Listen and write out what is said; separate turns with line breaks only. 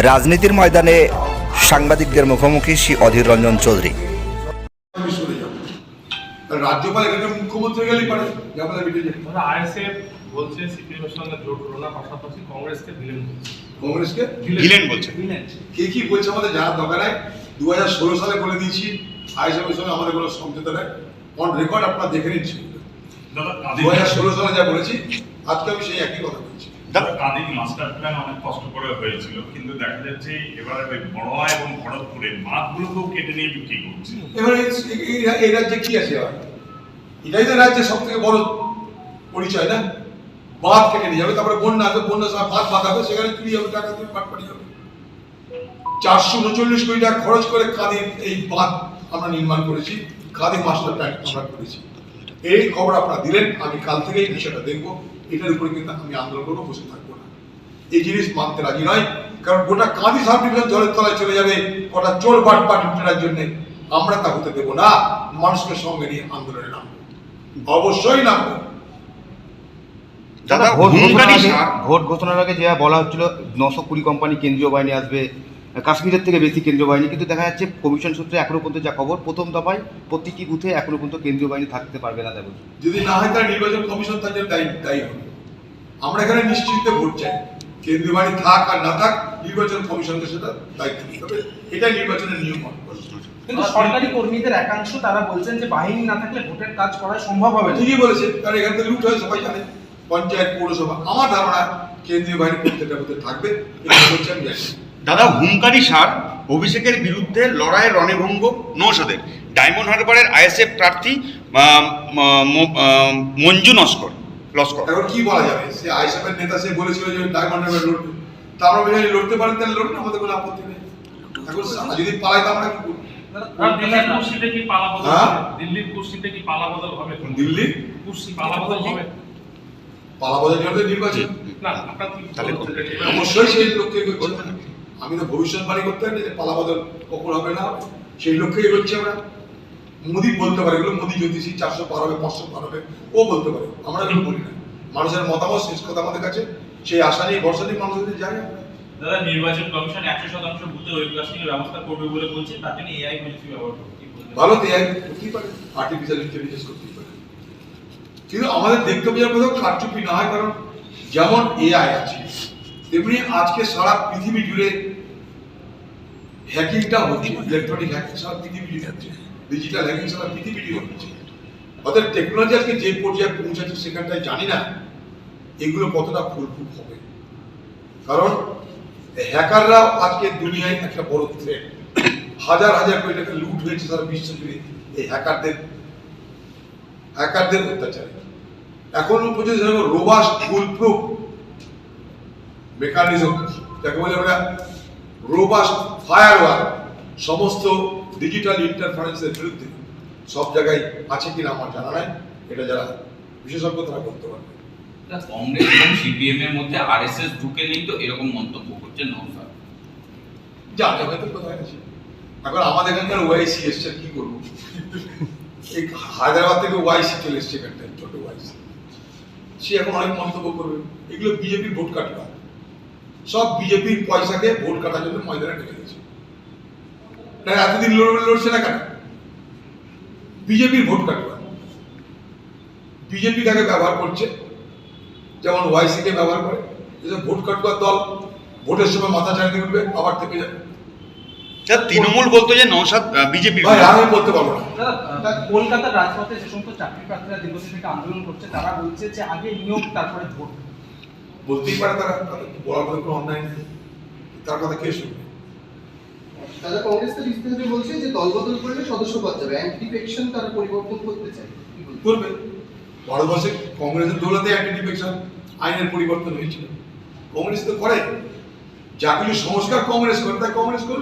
রাজনীতির ময়দানে সাংবাদিকদের মুখোমুখি শ্রী অধীর রঞ্জন চৌধুরী।
রাজ্যপাল এখানে মুখ্যমন্ত্রী গেলেই পারে জামালা মিটে যায়
ধরো আইএসএফ বলছে সিপিএম সঙ্গে জোট হলো না পাশাপাশি কংগ্রেসকে
কংগ্রেসকে?
ভিলেন বলছে।
কে কি বলছে আমাদের জানার দরকার নাই। দু হাজার ষোলো সালে বলে দিয়েছি আইএসএফের সঙ্গে আমাদের কোনো সমঝোতা নেই। অন রেকর্ড আপনারা দেখে নিচ্ছি
দাদা
দু হাজার ষোলো সালে যা বলেছি আজকে আমি সেই একই কথা বলছি।
কাদিক মাস্টার প্ল্যান অনেক কষ্ট করে হয়েছিল কিন্তু দেখা যাচ্ছে এবারে ওই বড়োয়া এবং ভরতপুরে মাঠগুলোকেও কেটে নিয়ে বিক্রি করছে।
এবারে এই- রাজ্যে কি আছে এবার? এটাই তো রাজ্যের সব থেকে বড় পরিচয় না? বাঁধ কেটে নিয়ে যাবে তারপরে বন্যা আসবে বন্যার সময় বাঁধ বাঁধাবে সেখানে চুরি হবে টাকা দিয়ে বাদ পাঠিয়ে যাবে চারশো উনচল্লিশ কোটি টাকা খরচ করে কাঁদির এই বাঁধ আমরা নির্মাণ করেছি কাঁদি মাস্টার প্ল্যান আমরা করেছি। এই খবর আপনারা দিলেন আমি কাল থেকেই বিষয়টা দেখব। এটার উপরে কিন্তু আমি আন্দোলন করব বসে থাকব না। এই জিনিস মানতে রাজি নয় কারণ গোটা কাঁদি সার্টিফিকেট জলের তলায় চলে যাবে কটা চোর বাট পাট ফেরার জন্য। আমরা তা হতে দেবো না মানুষকে সঙ্গে নিয়ে আন্দোলনে নামবো। অবশ্যই নামবো।
দাদা
ভোট ঘোষণার আগে- যেটা বলা হচ্ছিল নশো কুড়ি কোম্পানি কেন্দ্রীয় বাহিনী আসবে কাশ্মীরের থেকে বেশি কেন্দ্রীয় বাহিনী কিন্তু দেখা যাচ্ছে কমিশন সূত্রে এখনও পর্যন্ত যা খবর প্রথম দফায় প্রতিটি বুথে এখনও পর্যন্ত কেন্দ্রীয় বাহিনী থাকতে পারবে না দেবো
যদি না হয় তার নির্বাচন কমিশন তার জন্য দায়ী দায়ী হবে। আমরা এখানে নিশ্চিন্তে ভোট চাই। কেন্দ্রীয় বাহিনী থাক আর না থাক নির্বাচন কমিশনকে সেটা দায়িত্ব নিতে হবে। এটাই নির্বাচনের নিয়ম
কিন্তু সরকারি কর্মীদের একাংশ তারা বলছেন যে বাহিনী না থাকলে ভোটের কাজ করা সম্ভব হবে
ঠিকই বলেছে কারণ এখান থেকে লুট হয় সবাই জানে। পঞ্চায়েত পৌরসভা আমার ধারণা কেন্দ্রীয় বাহিনী প্রত্যেকটা মধ্যে থাকবে এটা বলছে আমি জানি।
দাদা হুঙ্কারি সার অভিষেকের বিরুদ্ধে লড়াইয়ের রণভঙ্গ নৌসদের। ডায়মন্ড হারবারের আইএসএফ প্রার্থী মঞ্জু নস্কর লস্কর।
এখন কি বলা যাবে? সে আইসএফের নেতা সে বলেছিল যে ডায়মন্ড হারবার লড়বে তা আমরা যদি লড়তে পারেন তাহলে লড়ুন আমাদের কোনো আপত্তি নেই। এখন যদি পালাই তো আমরা কি করব?
দিল্লির কুর্সিতে কি পালা বদল
হ্যাঁ?
হবে? দিল্লির কুর্সিতে কি পালা বদল হবে?
দিল্লি?
কুর্সি পালা বদল হবে?
পালাবাজার জন্য নির্বাচন?
না আপনার
তাহলে
অবশ্যই সেই লক্ষ্যে এগোচ্ছে। আমি তো ভবিষ্যৎবাণী করতে পারি যে পালাবদল কখন হবে না সেই লক্ষ্যে এগোচ্ছি আমরা। মোদি বলতে পারে এগুলো মোদি জ্যোতিষী চারশো পার হবে পাঁচশো পার হবে ও বলতে পারে। আমরা এগুলো বলি না। মানুষের মতামত শেষ কথা আমাদের কাছে। সেই আশা নিয়ে ভরসা নিয়ে যাই আমরা।
দাদা নির্বাচন কমিশন একশো শতাংশ বুথে ওয়েবকাস্টিং এর ব্যবস্থা করবে বলে বলছে তার জন্য এআই প্রযুক্তি ব্যবহার করবে
ভালো এক করতেই পারে। আর্টিফিশিয়াল ইন্টেলিজেন্স করতেই পারে। কিন্তু আমাদের দেখতে বোঝার কোথাও কারচুপি না হয় কারণ যেমন এআই আছে তেমনি আজকে সারা পৃথিবী জুড়ে হ্যাকিংটা হচ্ছে ইলেকট্রনিক হ্যাকিং সারা পৃথিবী হচ্ছে ডিজিটাল হ্যাকিং সারা পৃথিবী হচ্ছে। অর্থাৎ টেকনোলজি আজকে যে পর্যায়ে পৌঁছাচ্ছে সেখানটায় জানি না এগুলো কতটা ফুলফুল হবে। কারণ হ্যাকাররা আজকে দুনিয়ায় একটা বড় থ্রেট হাজার হাজার কোটি টাকা লুট হয়েছে সারা বিশ্ব জুড়ে এই হ্যাকারদের হ্যাকারদের অত্যাচারে। এখন পর্যন্ত রোবাস্ট ফুল প্রুফ মেকানিজম যাকে বলে আমরা রোবাস্ট ফায়ারওয়ার সমস্ত ডিজিটাল ইন্টারফারেন্সের বিরুদ্ধে সব জায়গায় আছে কিনা আমার জানা নাই। এটা যারা বিশেষজ্ঞ তারা করতে পারবে।
কংগ্রেস এবং সিপিএম এর মধ্যে আরএসএস ঢুকে নেই তো এরকম মন্তব্য করছেন নৌসাদ
জানে হয়তো কোথায় আছে। এখন আমাদের এখানকার ওয়াইসি এসছে কি করব? এই হায়দ্রাবাদ থেকে ওয়াইসি চলে এসছে এখানটায় ছোট ওয়াইসি। সে এখন অনেক মন্তব্য করবে। এগুলো বিজেপির ভোট কাটবা সব বিজেপির পয়সাকে ভোট কাটার জন্য ময়দানে ঢেকে দিয়েছে। না এতদিন লড়বে লড়ছে না কেন? বিজেপির ভোট কাটবা। বিজেপি তাকে ব্যবহার করছে। যেমন ওয়াইসি কে ব্যবহার করে। এসব ভোট কাটবার দল। ভোটের সময় মাথা চালিয়ে উঠবে আবার থেকে যাবে।
তৃণমূল বলতো যে নৌসাদ
বিজেপি আমি বলতে পারব না।
কলকাতার রাজপথে যে সমস্ত চাকরি প্রার্থীরা দীর্ঘদিন থেকে আন্দোলন করছে তারা বলছে যে আগে নিয়োগ তারপরে ভোট।
বলতেই পারে তারা তাদের মধ্যে কোনো অন্যায় নেই। তার কথা কে শুনবে?
তারা কংগ্রেস তার ইস্তেহারে বলছে যে দলবদল করলে সদস্য পদ যাবে। অ্যান্টি ডিফেকশন তারা পরিবর্তন করতে চায়?
করবে। ভারতবর্ষে কংগ্রেসের দৌলতে অ্যান্টি ডিফেকশন আইনের পরিবর্তন হয়েছিল। কংগ্রেস তো করে। যা কিছু সংস্কার কংগ্রেস করে তাই কংগ্রেস করবে।